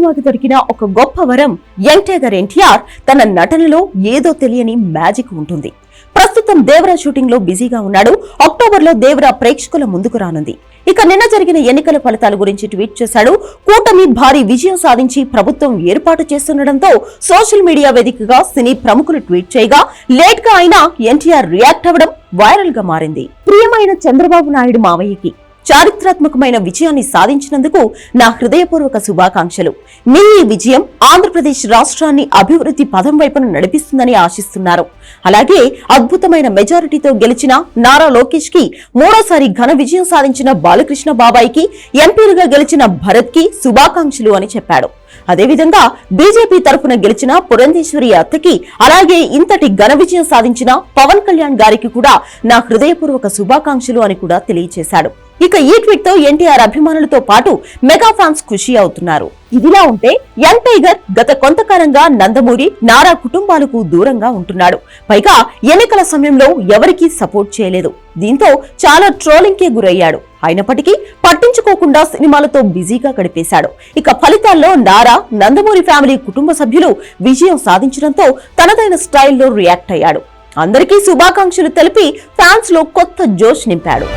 సినిమాకి దొరికిన ఒక గొప్ప వరం యంగ్ టైగర్ ఎన్టీఆర్ తన నటనలో ఏదో తెలియని మ్యాజిక్ ఉంటుంది. ప్రస్తుతం దేవరా షూటింగ్లో బిజీగా ఉన్నాడు. అక్టోబర్లో దేవరా ప్రేక్షకుల ముందుకు రానుంది. ఇక నిన్న జరిగిన ఎన్నికల ఫలితాల గురించి ట్వీట్ చేశాడు. కూటమి భారీ విజయం సాధించి ప్రభుత్వం ఏర్పాటు చేస్తుండటంతో సోషల్ మీడియా వేదికగా సినీ ప్రముఖులు ట్వీట్ చేయగా లేట్గా అయినా ఎన్టీఆర్ రియాక్ట్ అవ్వడం వైరల్గా మారింది. ప్రియమైన చంద్రబాబు నాయుడు మావయ్యకి చారిత్రాత్మకమైన విజయాన్ని సాధించినందుకు నా హృదయపూర్వక శుభాకాంక్షలు. మీ ఈ విజయం ఆంధ్రప్రదేశ్ రాష్ట్రాన్ని అభివృద్ధి పదం వైపున నడిపిస్తుందని ఆశిస్తున్నారు. అలాగే అద్భుతమైన మెజారిటీతో గెలిచిన నారా లోకేష్కి మూడోసారి ఘన విజయం సాధించిన బాలకృష్ణ బాబాయికి ఎంపీలుగా గెలిచిన భరత్కి శుభాకాంక్షలు అని చెప్పాడు. అదేవిధంగా బీజేపీ తరఫున గెలిచిన పురంధేశ్వరి అత్తకి అలాగే ఇంతటి ఘన విజయం సాధించిన పవన్ కళ్యాణ్ గారికి కూడా నా హృదయపూర్వక శుభాకాంక్షలు అని కూడా తెలియజేశాడు ఇక ఈ ట్వీట్తో ఎన్టీఆర్ అభిమానులతో పాటు మెగా ఫ్యాన్స్ ఖుషి అవుతున్నారు. ఇదిలా ఉంటే యంగ్ టైగర్ గత కొంతకాలంగా నందమూరి నారా కుటుంబాలకు దూరంగా ఉంటున్నాడు. పైగా ఎన్నికల సమయంలో ఎవరికీ సపోర్ట్ చేయలేదు. దీంతో చాలా ట్రోలింగ్ కే గురయ్యాడు. అయినప్పటికీ పట్టించుకోకుండా సినిమాలతో బిజీగా గడిపేశాడు. ఇక ఫలితాల్లో నారా నందమూరి ఫ్యామిలీ కుటుంబ సభ్యులు విజయం సాధించడంతో తనదైన స్టైల్లో రియాక్ట్ అయ్యాడు. అందరికీ శుభాకాంక్షలు తెలిపి ఫ్యాన్స్లో కొత్త జోష్ నింపాడు.